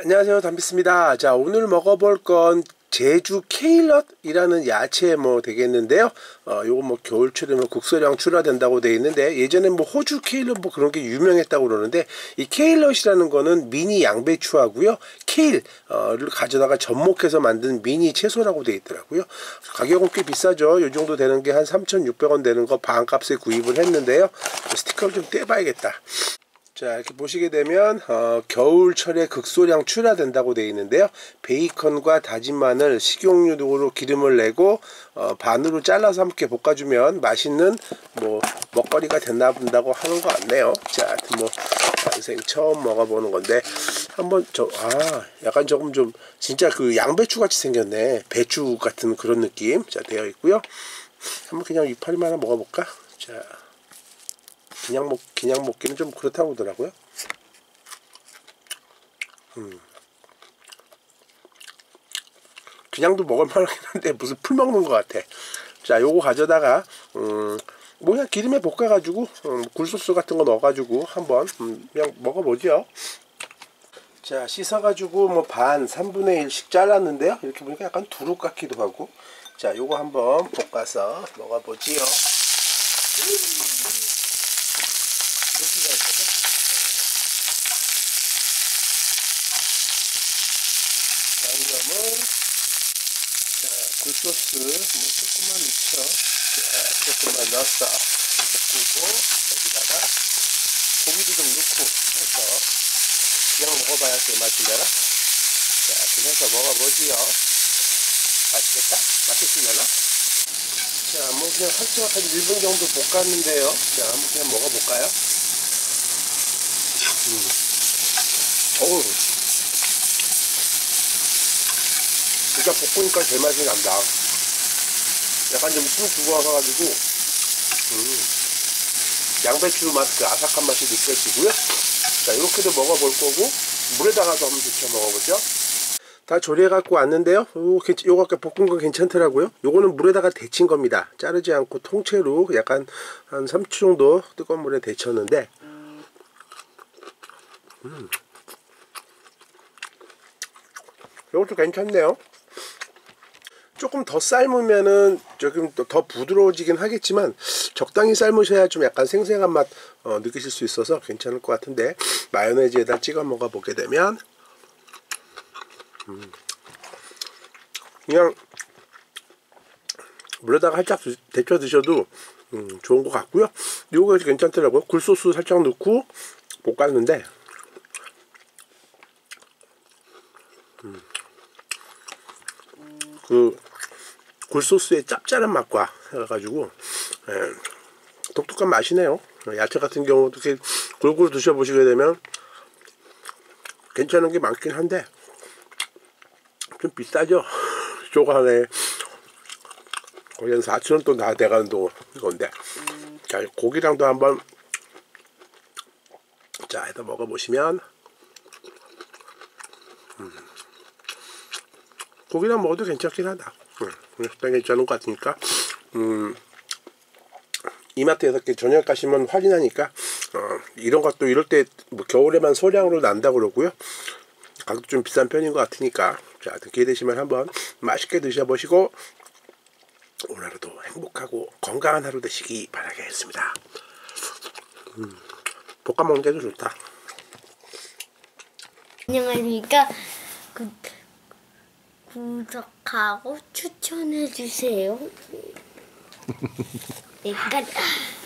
안녕하세요. 담비스입니다. 자 오늘 먹어볼 건 제주 케일럿이라는 야채 뭐 되겠는데요. 어 요거 뭐 겨울철이면 국소량 출하된다고 돼 있는데 예전에 뭐 호주 케일럿 뭐 그런 게 유명했다고 그러는데 이 케일럿이라는 거는 미니 양배추 하고요. 케일을 가져다가 접목해서 만든 미니 채소라고 돼 있더라고요. 가격은 꽤 비싸죠. 요 정도 되는 게 한 3,600원 되는 거 반값에 구입을 했는데요. 스티커를 좀 떼봐야겠다 자 이렇게 보시게 되면 어, 겨울철에 극소량 출하된다고 되어 있는데요. 베이컨과 다진 마늘 식용유 등으로 기름을 내고 어, 반으로 잘라서 함께 볶아주면 맛있는 뭐 먹거리가 됐나 본다고 하는 것 같네요. 자 하여튼 뭐 인생 처음 먹어보는 건데 한번 저 아 약간 조금 좀 진짜 그 양배추 같이 생겼네. 배추 같은 그런 느낌. 자 되어 있고요. 한번 그냥 이파리만 하나 먹어볼까? 자 그냥 먹 그냥 먹기는 좀 그렇다고 하더라고요. 음. 그냥도 먹을 만하긴 한데 무슨 풀 먹는 것 같아. 자, 요거 가져다가 음, 뭐 그냥 기름에 볶아가지고 음, 굴소스 같은 거 넣어가지고 한번 음, 그냥 먹어보죠. 자, 씻어가지고 뭐 반 3분의 1씩 잘랐는데요. 이렇게 보니까 약간 두릅 같기도 하고. 자, 요거 한번 볶아서 먹어보지요. 물기가 있어서 양념은 자 굴소스 뭐 조금만 넣죠 자 조금만 넣어서 볶고 여기다가 고기도 좀 넣고 해서 그냥 먹어봐야 제맛이잖아 자 해서 먹어보지요 맛있겠다? 맛있으려나? 자, 뭐 그냥 살짝 한 1분 정도 볶았는데요. 자, 한번 그냥 먹어볼까요? 음. 어우. 진짜 볶으니까 제맛이 난다. 약간 좀쑥 죽어가가지고, 음. 양배추 맛, 그 아삭한 맛이 느껴지고요. 자, 이렇게도 먹어볼 거고, 물에다가도 한번 데쳐 먹어보죠. 다 조리해 갖고 왔는데요 요, 요거 아까 볶은 거 괜찮더라고요 요거는 물에다가 데친 겁니다 자르지 않고 통째로 약간 한 3초 정도 뜨거운 물에 데쳤는데 음. 요것도 괜찮네요 조금 더 삶으면은 조금 더 부드러워지긴 하겠지만 적당히 삶으셔야 좀 약간 생생한 맛 어, 느끼실 수 있어서 괜찮을 것 같은데 마요네즈에다 찍어 먹어 보게 되면 음. 그냥 물에다가 살짝 데쳐 드셔도 음, 좋은 것 같고요. 이거 괜찮더라고요. 굴소스 살짝 넣고 볶았는데 음. 그 굴소스의 짭짤한 맛과 해가지고 예, 독특한 맛이네요. 야채 같은 경우도 이렇게 골고루 드셔보시게 되면 괜찮은 게 많긴 한데 좀 비싸죠 조간에 거의 한 4천원 또다 돼가는 건데 자 고기랑도 한번 자 해서 먹어보시면 음. 고기랑 먹어도 괜찮긴 하다. 음, 식당 괜찮은 것 같으니까. 음, 이마트에서 저녁 가시면 할인하니까 어, 이런 것도 이럴 때 뭐 겨울에만 소량으로 난다 그러고요. 가격도 좀 비싼 편인 것 같으니까. 자 기회 되시면 한번 맛있게 드셔보시고 오늘 하루도 행복하고 건강한 하루 되시기 바라겠습니다. 음, 볶아 먹는 게도 좋다. 안녕하십니까. 구, 구독하고 추천해주세요 네, 끝.